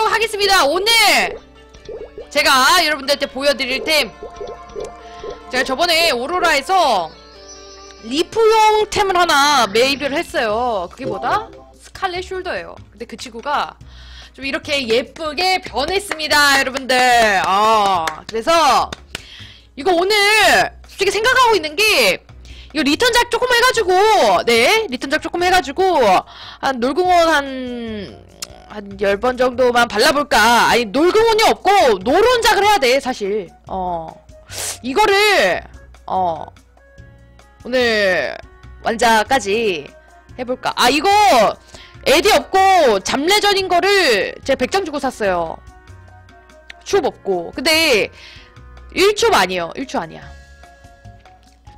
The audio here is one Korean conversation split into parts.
보여드리도록 하겠습니다. 오늘 제가 여러분들한테 보여드릴 템 제가 저번에 오로라에서 리프용 템을 하나 매입을 했어요. 그게 뭐다? 스칼렛 숄더예요. 근데 그 친구가 좀 이렇게 예쁘게 변했습니다, 여러분들. 아, 그래서 이거 오늘 솔직히 생각하고 있는 게 이거 리턴작 조금 해가지고 네 리턴작 조금 해가지고 한 놀궁원 한 한 10번 정도만 발라볼까? 아니 놀궁원이 없고 노론작을 해야 돼 사실. 어. 이거를 어. 오늘 완자까지 해볼까? 아 이거 에디 없고 잠레전인 거를 제가 100장 주고 샀어요. 추업 없고. 근데 1춥 아니에요. 1추 아니야.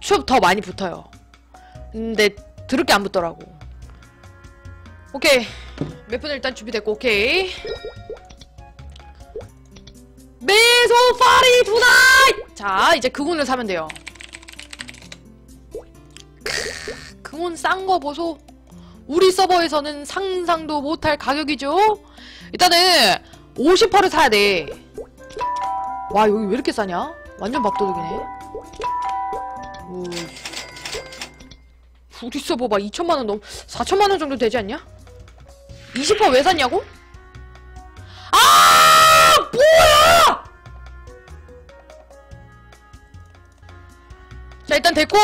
추업 더 많이 붙어요. 근데 드럽게 안 붙더라고. 오케이 몇 분 일단 준비됐고 오케이. 메소 파리 투나잇 자 이제 그군을 사면 돼요. 크, 그군 싼 거 보소. 우리 서버에서는 상상도 못할 가격이죠? 일단은 50%를 사야 돼와 여기 왜 이렇게 싸냐? 완전 밥도둑이네. 오. 우리 서버 봐 2천만원 넘 4천만원 정도 되지 않냐? 20%왜 샀냐고? 아 뭐야! 자 일단 됐고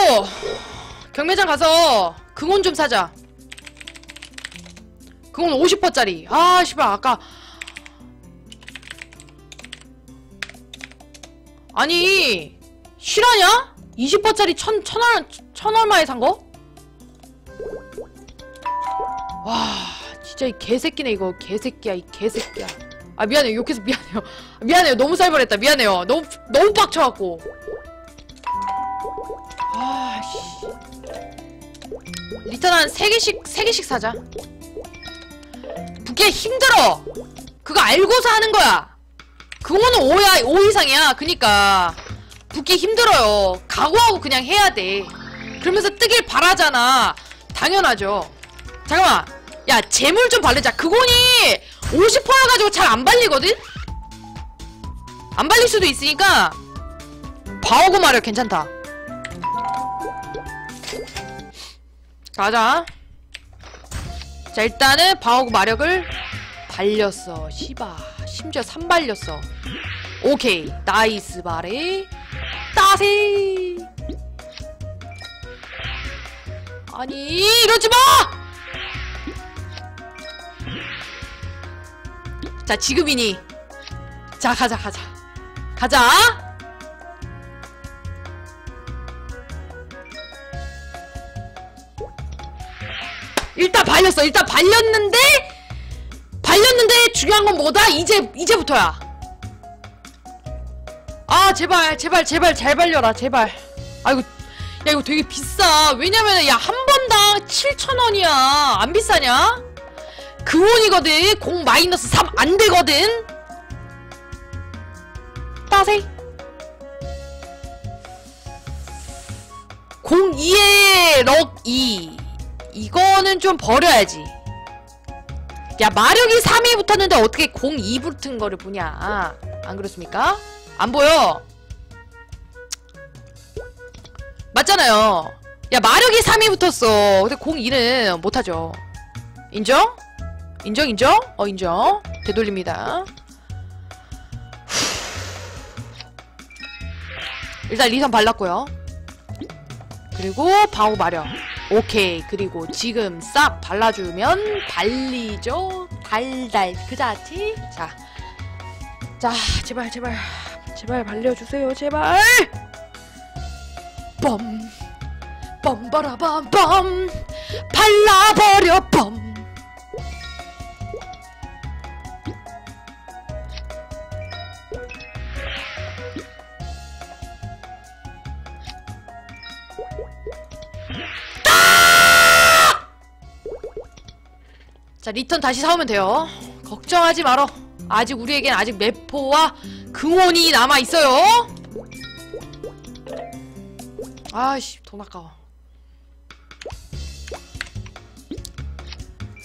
경매장 가서 금원 좀 사자 금원 50%짜리 아 씨발 아까 아니 실화냐? 20%짜리 천, 천, 원, 천 얼마에 산 거? 와, 진짜 이 개새끼네, 이거. 개새끼야, 이 개새끼야. 아, 미안해요. 욕해서 미안해요. 미안해요. 너무 살벌했다. 미안해요. 너무, 너무 빡쳐갖고. 아, 씨. 리턴 한 3개씩, 3개씩 사자. 그게 힘들어! 그거 알고서 하는 거야! 그거는 5야, 5 이상이야. 그니까. 붙기 힘들어요. 각오하고 그냥 해야 돼. 그러면서 뜨길 바라잖아. 당연하죠. 잠깐만. 야, 재물 좀 바르자. 그거니 50%여 가지고 잘 안 발리거든? 안 발릴 수도 있으니까 바오고 마력 괜찮다. 가자. 자, 일단은 바오고 마력을 발렸어. 시바. 심지어 3 발렸어. 오케이. 나이스 바레. 따세 아니 이러지 마! 자 지금이니. 자 가자 가자. 가자. 일단 발렸어. 일단 발렸는데 발렸는데 중요한 건 뭐다? 이제 이제부터야. 아 제발 제발 제발 잘 발려라 제발. 아이고 야 이거 되게 비싸. 왜냐면 야 한 번당 7천원이야. 안 비싸냐? 그원이거든. 공 마이너스 3 안되거든. 따세. 공 2에 럭2 이거는 좀 버려야지. 야 마력이 3이 붙었는데 어떻게 공2 붙은 거를 보냐? 안 그렇습니까? 안 보여. 맞잖아요. 야 마력이 3이 붙었어. 근데 02는 못하죠. 인정? 인정 인정? 어 인정 되돌립니다 일단 리선 발랐고요 그리고 방어 마력 오케이 그리고 지금 싹 발라주면 발리죠 달달 그 자체 자 자, 제발, 제발. 제발 발려주세요, 제발! 뻔. 뻔바라밤밤. 발라버려, 뻔. 자, 리턴 다시 사오면 돼요. 걱정하지 말어. 아직 우리에겐 아직 매포와 금원이 남아있어요. 아이씨, 돈 아까워.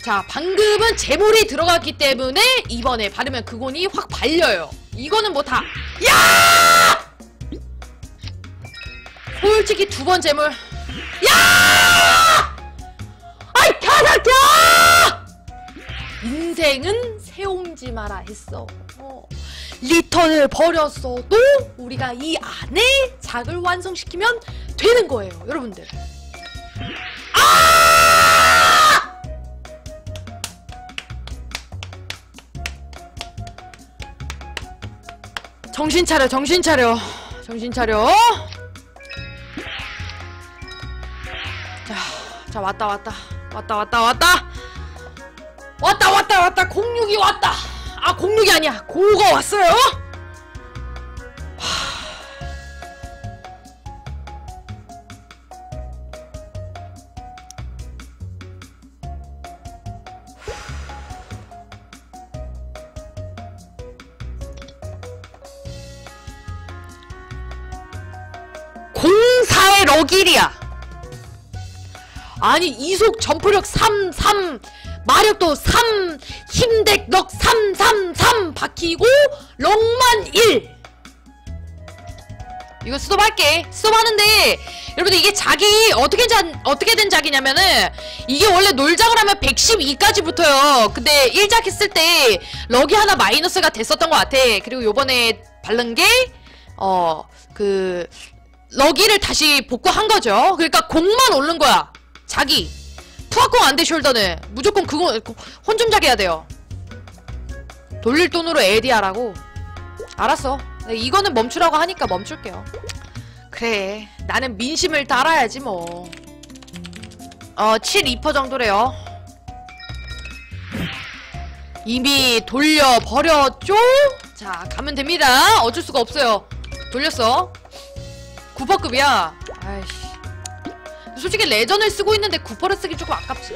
자, 방금은 재물이 들어갔기 때문에 이번에 바르면 그곤이 확 발려요. 이거는 뭐 다, 야! 솔직히 두 번 재물, 야! 아이, 켜닥켜! 인생은 세옹지 마라 했어. 어. 리턴을 버렸어도 우리가 이 안에 작을 완성시키면 되는 거예요, 여러분들. 아! 정신 차려, 정신 차려. 정신 차려. 자, 왔다, 왔다. 왔다, 왔다, 왔다. 왔다, 왔다, 왔다. 공육이 왔다. 아, 공육이 아니야. 고가 왔어요. 공사의 러길이야. 아니 이속 점프력 3, 3, 마력도 3, 힘덱 넉 3, 3, 3 박히고 럭만 1. 이거 스톱할게. 스톱하는데 여러분들 이게 작이 어떻게 자, 어떻게 된 작이냐면은 이게 원래 놀작을 하면 112까지 붙어요. 근데 1작 했을 때 럭이 하나 마이너스가 됐었던 것 같아. 그리고 요번에 바른 게 어 그 럭이를 다시 복구한 거죠. 그러니까 공만 오른 거야. 자기. 푸아공 안 돼, 숄더는. 무조건 그거, 혼좀작 해야 돼요. 돌릴 돈으로 에디하라고. 알았어. 네, 이거는 멈추라고 하니까 멈출게요. 그래. 나는 민심을 따라야지, 뭐. 어, 7, 2% 정도래요. 이미 돌려버렸죠? 자, 가면 됩니다. 어쩔 수가 없어요. 돌렸어. 9%급이야. 아이씨. 솔직히 레전을 쓰고 있는데 9%를 쓰기 조금 아깝지.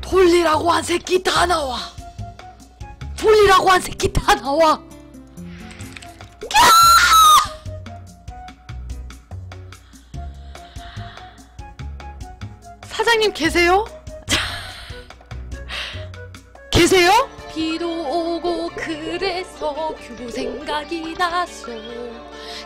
돌리라고 한 새끼 다 나와. 돌리라고 한 새끼 다 나와. 사장님 계세요? 계세요? 비도 오고 그래서 규부 생각이 나서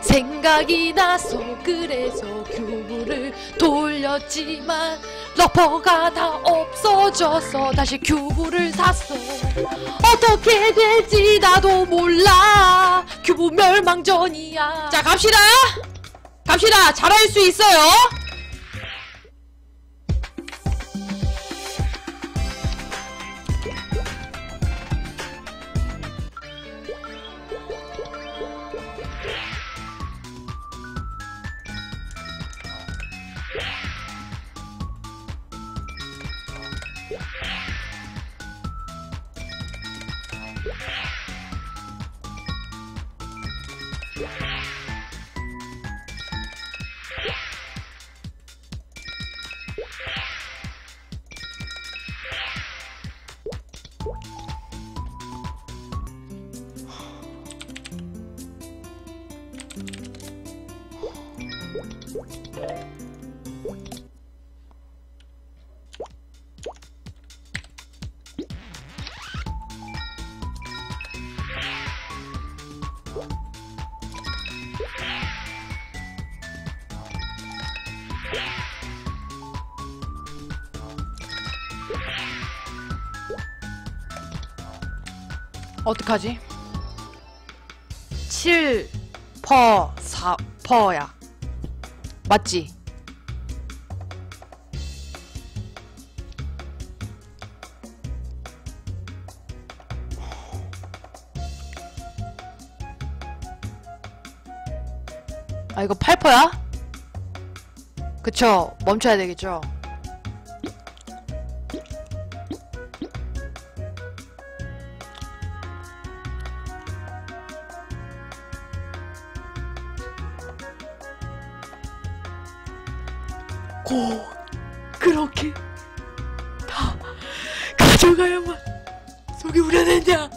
생각이 나서 그래서 규부를 돌렸지만 러퍼가 다 없어져서 다시 규부를 샀어. 어떻게 될지 나도 몰라. 규부 멸망전이야. 자 갑시다. 갑시다. 잘할 수 있어요 어떡하지? 7 퍼, 4 퍼야. 맞지? 아, 이거 8퍼야? 그쵸. 멈춰야 되겠죠. 고 그렇게 다 가져가야만 속이 우려내냐